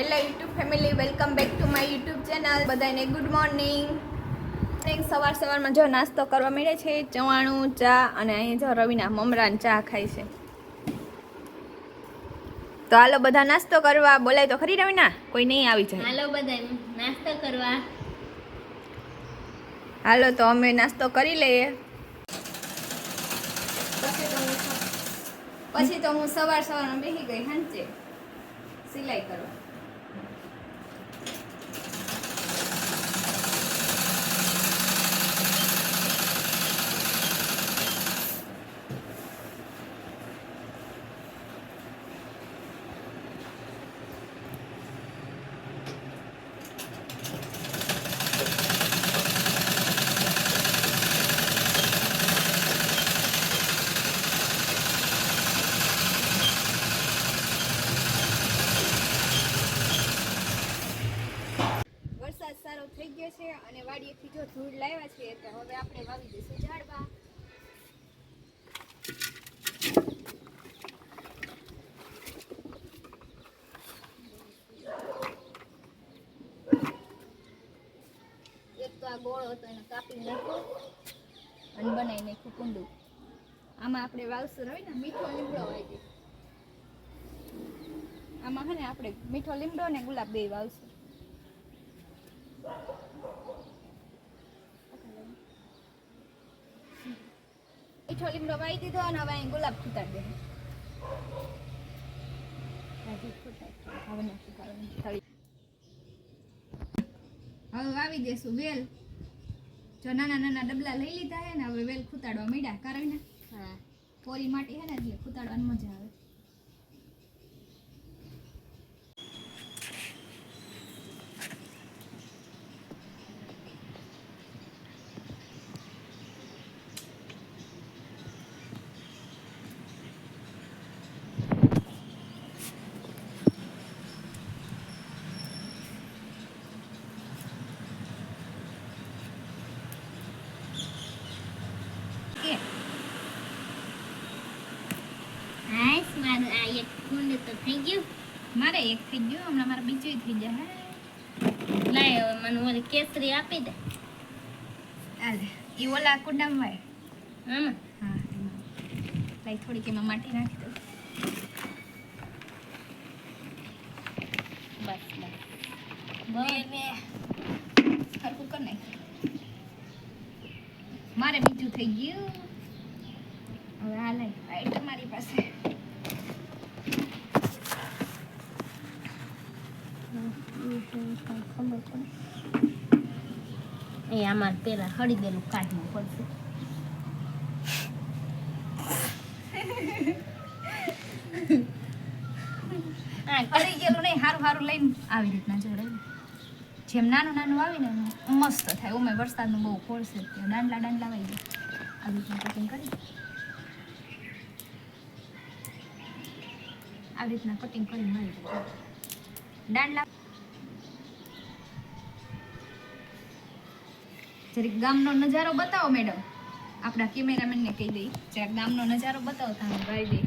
Hello YouTube family welcome back to my YouTube channel બધાને good morning સવાર સવારમાં જો નાસ્તો કરવા મળે છે ચવાણું ચા અને અહીં જો રવિના મમરાન ચા ખાય છે. તો હાલો બધા નાસ્તો કરવા બોલાય તો ખરી રવિના? કોઈ નહીં આવી જાય. હાલો બધા નાસ્તો કરવા. હાલો તો અમે નાસ્તો કરી લઈએ. પછી તો હું પછી તો હું સવાર સવારમાં બેસી ગઈ હાંચે સિલાઈ કરવા. થઈ ગયો છે અને વાડીએથી જો ધૂળ લાવ્યા છે તો હવે આપણે વાવી દઈશું ઝાડવા. એક તો આ ગોળ હતો, એને કાપી નાખ્યો અને બનાવી નાખ્યું કુંડું. આમાં આપણે વાવશું ને મીઠો લીમડો વાવી આમાં છે આપણે મીઠો લીમડો ને ગુલાબ બે વાવશું. મીઠો લીમડો વાવી દીધો અને હવે ગુલાબ ફૂટાડી દે. હવે વાવી દેશું વેલ. જો નાના નાના ડબલા લઈ લીધા હે ને હવે વેલ ખૂતાડવા માંડ્યા કારણ ને હા. પોરી માટી હે ને એટલે ખૂતાડવાની મજા આવે કે હાઈસ મારું આ એક કુંડ તો થઈ ગયું મારે એક થઈ ગયો હમણાં મારે બીજું થઈ જાય. લાય હવે મને ઓલી કેસરી આપી દે. હાલે એ ઓલા કુંડામાં હોય હમ હા એમાં. થોડીક એમાં માટી નાખી દઉં. બસ બસ. મારે બીજું થઈ ગયું હવે આ લઈ આ તમારી પાસે એ આમાં પેલા હળી દેલું કાઢવું પડશે. કરી ગયેલું નહીં સારું સારું લઈને આવી રીતના જોડે. જેમ નાનું નાનું આવીને ને મસ્ત થાય. ઉમે વરસાદનું બહુ ત્યાં દાંડલા દાંડલા વાઈ જાય. આવી રીતના કટિંગ કરી. આવી રીતના કટિંગ કરી મળી દાંડલા જરીક ગામનો નજારો બતાવો, મેડમ. આપણા કેમેરામેનને કહી દઈ. જરાક ગામનો નજારો બતાવો તમે ભાઈ દઈ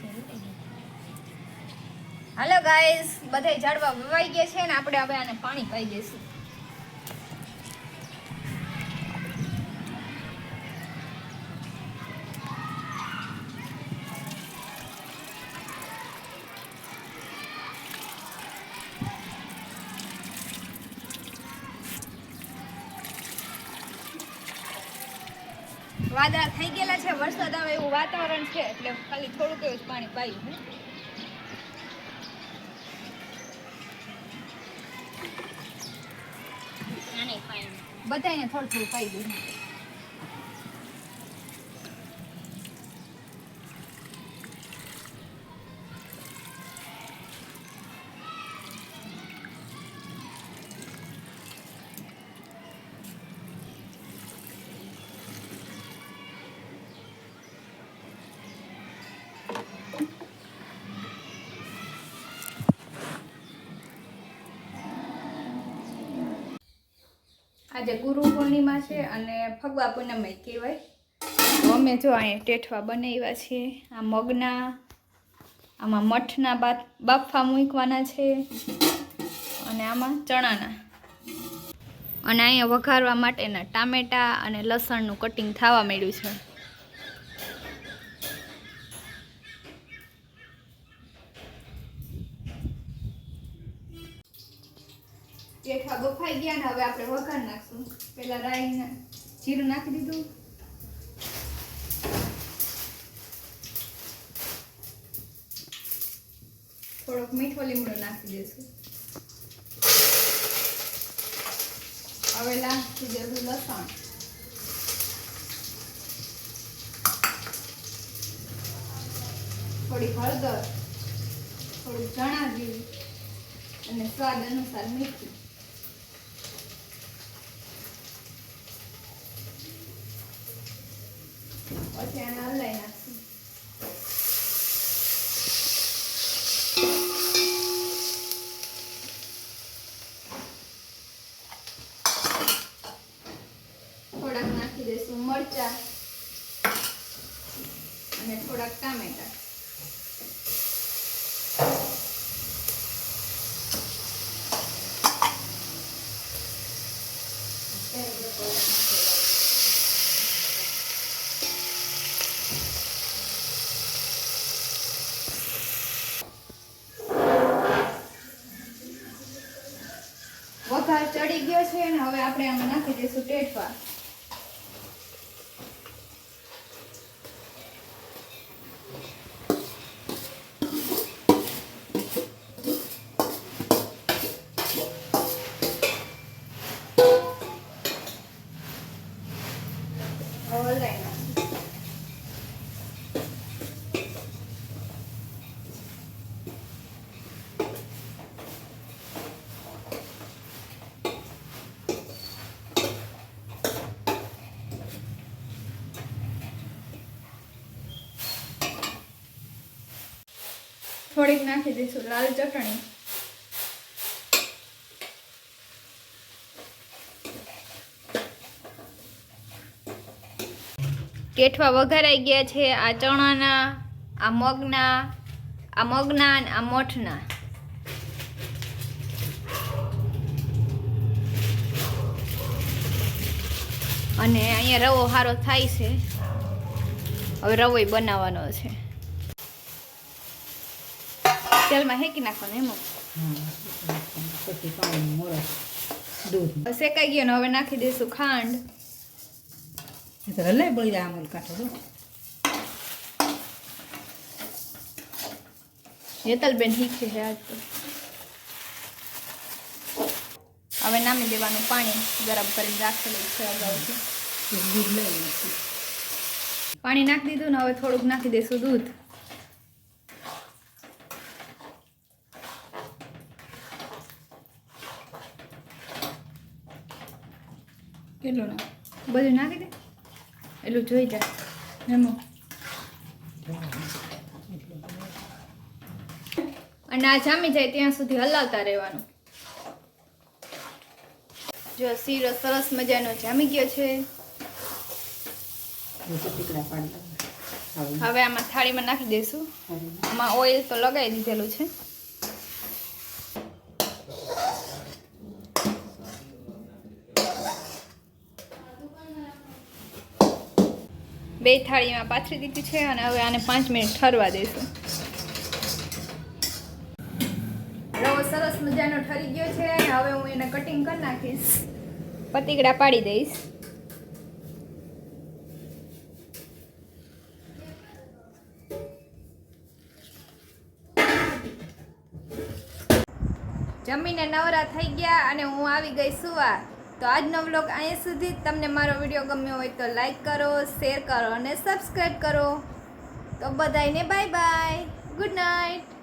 જરૂર હાલો ગાઈસ બધાય ઝાડવા વવાઈ ગયા છે ને આપણે હવે આને પાણી પાઈ દઈશું. વાદળા થઈ ગયેલા છે વરસાદ આવે એવું વાતાવરણ છે એટલે ખાલી થોડુંક એવું પાણી પાયું બધાને થોડું થોડું પાઈ દીધું આજે ગુરુ પૂર્ણિમા છે અને ફગવા પૂનમે કહેવાય. અમે જો અહીંયા ટેઠવા બનાવ્યા છે આ મગના, આમાં મઠના બાફા મૂકવાના છે અને આમાં ચણાના. અને અહીંયા વઘારવા માટેના ટામેટા અને લસણનું કટિંગ થવા માંડ્યું છે. પેઠા બફાઈ ગયા ને હવે આપણે વઘાર નાખશું. પેલા રાઈ જીરું નાખી દીધું. થોડોક મીઠો લીમડો નાખી દઈશું. હવે નાખી દેવું લસણ. થોડી હળદર, થોડું ચણા જીરું અને સ્વાદ અનુસાર મીઠું. પછી આને હલાઈ નાખશું. થોડાક નાખી દઈશું મરચા અને થોડાક ટામેટા. વઘાર ચડી ગયો છે અને હવે આપણે આમાં નાખી દઈશું ટેઠવા. થોડીક નાખી દઈશું, લાલ ચટણી. કેઠવા વઘારાઈ ગયા છે આ ચણાના, આ મગના આ મગના આ મઠના. અને અહીંયા રવો સારો થાય છે. હવે રવોય બનાવવાનો છે. તેલમાં હેકી નાખવાનું એમાં? શેકાઈ ગયો ને હવે નાખી દઈશું ખાંડ. હલાય બળી જાય અમલ કાંઠો હેતલબેન શીખે છે આજ તો. હવે નામી દેવાનું પાણી ગરમ કરીને રાખેલું છે અગાઉથી. પાણી નાખી દીધું ને હવે થોડુંક નાખી દઈશું દૂધ. કેટલું બધું નાખી દે. એટલું જોઈ જાય એમાં અને આ જામી જાય ત્યાં સુધી હલાવતા રહેવાનું. જો શીરો સરસ મજાનો જામી ગયો છે. હવે આમાં થાળીમાં નાખી દઈશું આમાં ઓઇલ તો લગાવી દીધેલું છે. બે થાળીમાં પાથરી દીધી છે અને હવે આને પાંચ મિનિટ ઠરવા દઈશું રવો સરસ મજાનો ઠરી ગયો છે અને હવે હું એને કટિંગ કરી નાખીશ. પતીકડા પાડી દઈશ. જમીને નવરા થઈ ગયા અને હું આવી ગઈ સુવા. તો આજનો વ્લોગ અહીંયા સુધી. તમને મારો વીડિયો ગમ્યો હોય તો લાઈક કરો શેર કરો અને સબસ્ક્રાઈબ કરો. તો બધાને બાય બાય ગુડ નાઇટ